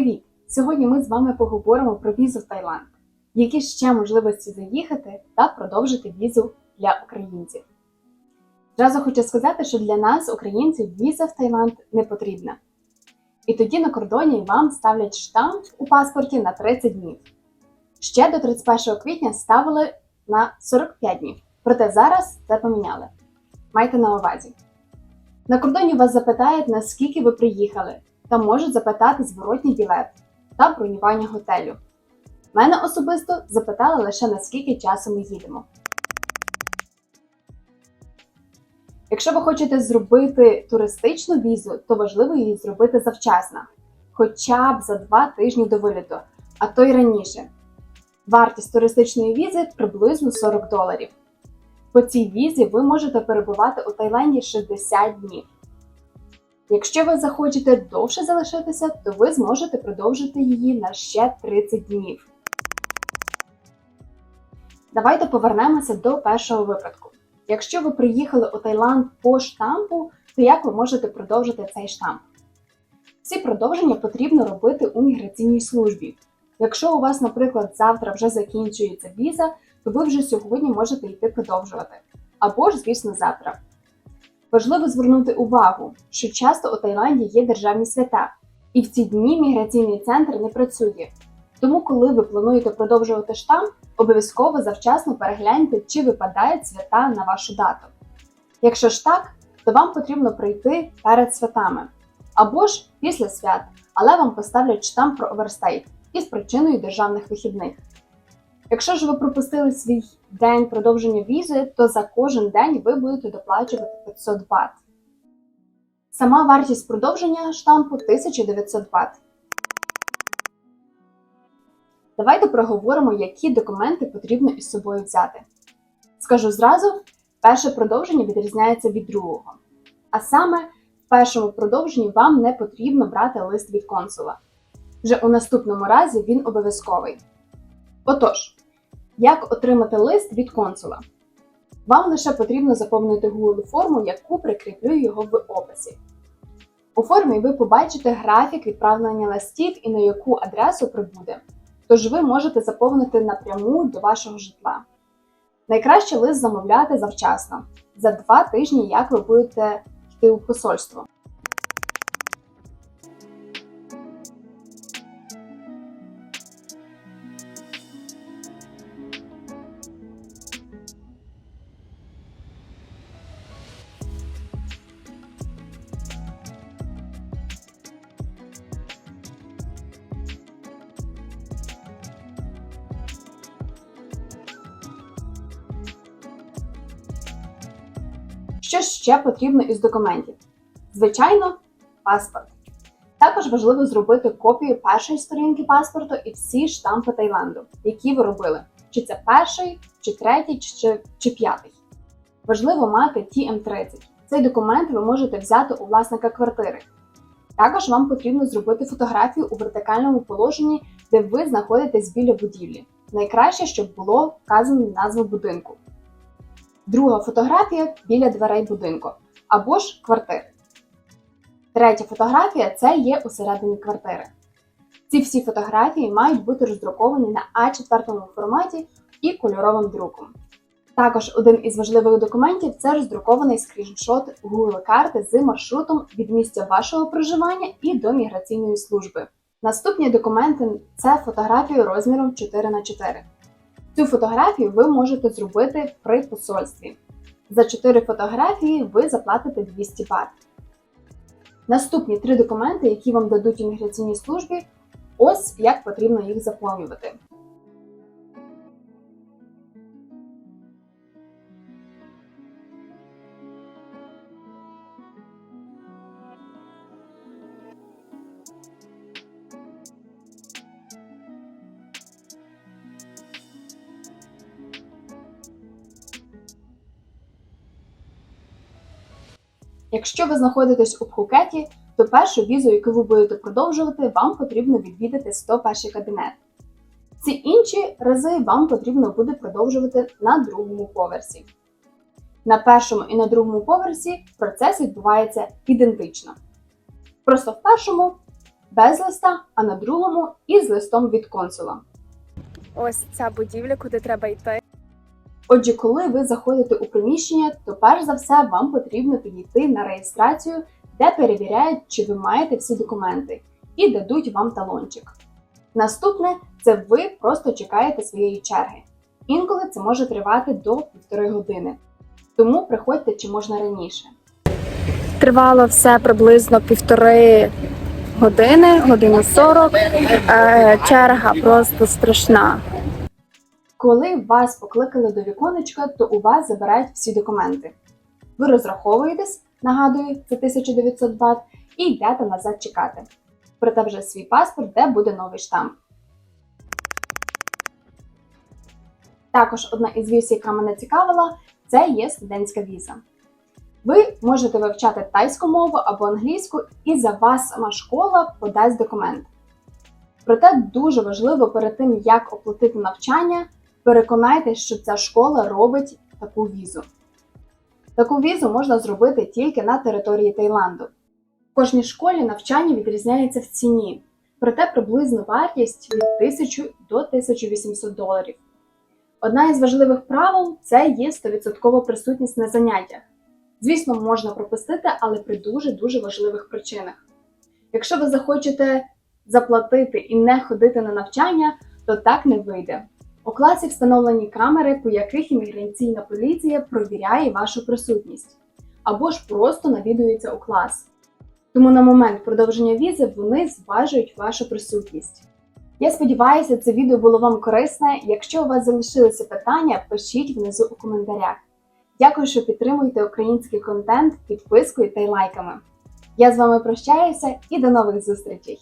Привіт! Сьогодні ми з вами поговоримо про візу в Таїланд, які ще можливості заїхати та продовжити візу для українців. Зразу хочу сказати, що для нас, українців, віза в Таїланд не потрібна. І тоді на кордоні вам ставлять штамп у паспорті на 30 днів. Ще до 31 квітня ставили на 45 днів, проте зараз це поміняли. Майте на увазі. На кордоні вас запитають, наскільки ви приїхали, та можуть запитати зворотній білет та бронювання готелю. Мене особисто запитали лише наскільки часу ми їдемо. Якщо ви хочете зробити туристичну візу, то важливо її зробити завчасно, хоча б за два тижні до виліту, а то й раніше. Вартість туристичної візи приблизно 40 доларів. По цій візі ви можете перебувати у Таїланді 60 днів. Якщо ви захочете довше залишитися, то ви зможете продовжити її на ще 30 днів. Давайте повернемося до першого випадку. Якщо ви приїхали у Таїланд по штампу, то як ви можете продовжити цей штамп? Всі продовження потрібно робити у міграційній службі. Якщо у вас, наприклад, завтра вже закінчується віза, то ви вже сьогодні можете йти продовжувати. Або ж, звісно, завтра. Важливо звернути увагу, що часто у Таїланді є державні свята, і в ці дні міграційний центр не працює. Тому, коли ви плануєте продовжувати штамп, обов'язково завчасно перегляньте, чи випадають свята на вашу дату. Якщо ж так, то вам потрібно прийти перед святами або ж після свят, але вам поставлять штамп про оверстейт із причиною державних вихідних. Якщо ж ви пропустили свій день продовження візи, то за кожен день ви будете доплачувати 500 бат. Сама вартість продовження штампу 1900 бат. Давайте проговоримо, які документи потрібно із собою взяти. Скажу зразу, перше продовження відрізняється від другого. А саме, в першому продовженні вам не потрібно брати лист від консула. Вже у наступному разі він обов'язковий. Отож, як отримати лист від консула? Вам лише потрібно заповнити Google форму, яку прикріплю його в описі. У формі ви побачите графік відправлення листів і на яку адресу прибуде, тож ви можете заповнити напряму до вашого житла. Найкраще лист замовляти завчасно, за два тижні, як ви будете йти у посольство. Що ще потрібно із документів? Звичайно, паспорт. Також важливо зробити копію першої сторінки паспорту і всі штампи Таїланду, які ви робили. Чи це перший, чи третій, чи, чи п'ятий. Важливо мати TM30. Цей документ ви можете взяти у власника квартири. Також вам потрібно зробити фотографію у вертикальному положенні, де ви знаходитесь біля будівлі. Найкраще, щоб було вказано назву будинку. Друга фотографія біля дверей будинку або ж квартири. Третя фотографія це є усередині квартири. Ці всі фотографії мають бути роздруковані на А4 форматі і кольоровим друком. Також один із важливих документів це роздрукований скріншот Google карти з маршрутом від місця вашого проживання і до міграційної служби. Наступні документи це фотографії розміром 4 х 4 Цю фотографію ви можете зробити при посольстві. За 4 фотографії ви заплатите 200 бат. Наступні три документи, які вам дадуть у міграційній службі, ось як потрібно їх заповнювати. Якщо ви знаходитесь у Пхукеті, то першу візу, яку ви будете продовжувати, вам потрібно відвідати 101 кабінет. Ці інші рази вам потрібно буде продовжувати на другому поверсі. На першому і на другому поверсі процес відбувається ідентично. Просто в першому без листа, а на другому із листом від консула. Ось ця будівля, куди треба йти. Отже, коли ви заходите у приміщення, то перш за все вам потрібно підійти на реєстрацію, де перевіряють, чи ви маєте всі документи, і дадуть вам талончик. Наступне це ви просто чекаєте своєї черги. Інколи це може тривати до півтори години. Тому приходьте чи можна раніше. Тривало все приблизно півтори години, годину сорок. Е, черга просто страшна. Коли вас покликали до віконечка, то у вас забирають всі документи. Ви розраховуєтесь, нагадую, це 1900 бат, і йдете назад чекати. Проте вже свій паспорт, де буде новий штамп. Також одна із віз, яка мене цікавила, це є студентська віза. Ви можете вивчати тайську мову або англійську, і за вас сама школа подасть документ. Проте дуже важливо перед тим, як оплатити навчання, переконайтесь, що ця школа робить таку візу. Таку візу можна зробити тільки на території Таїланду. В кожній школі навчання відрізняється в ціні, проте приблизно вартість від 1000 до 1800 доларів. Одна із важливих правил це є 100% присутність на заняттях. Звісно, можна пропустити, але при дуже-дуже важливих причинах. Якщо ви захочете заплатити і не ходити на навчання, то так не вийде. У класі встановлені камери, по яких імміграційна поліція провіряє вашу присутність, або ж просто навідується у клас. Тому на момент продовження візи вони зважують вашу присутність. Я сподіваюся, це відео було вам корисне. Якщо у вас залишилися питання, пишіть внизу у коментарях. Дякую, що підтримуєте український контент підпискою та й лайками. Я з вами прощаюся і до нових зустрічей!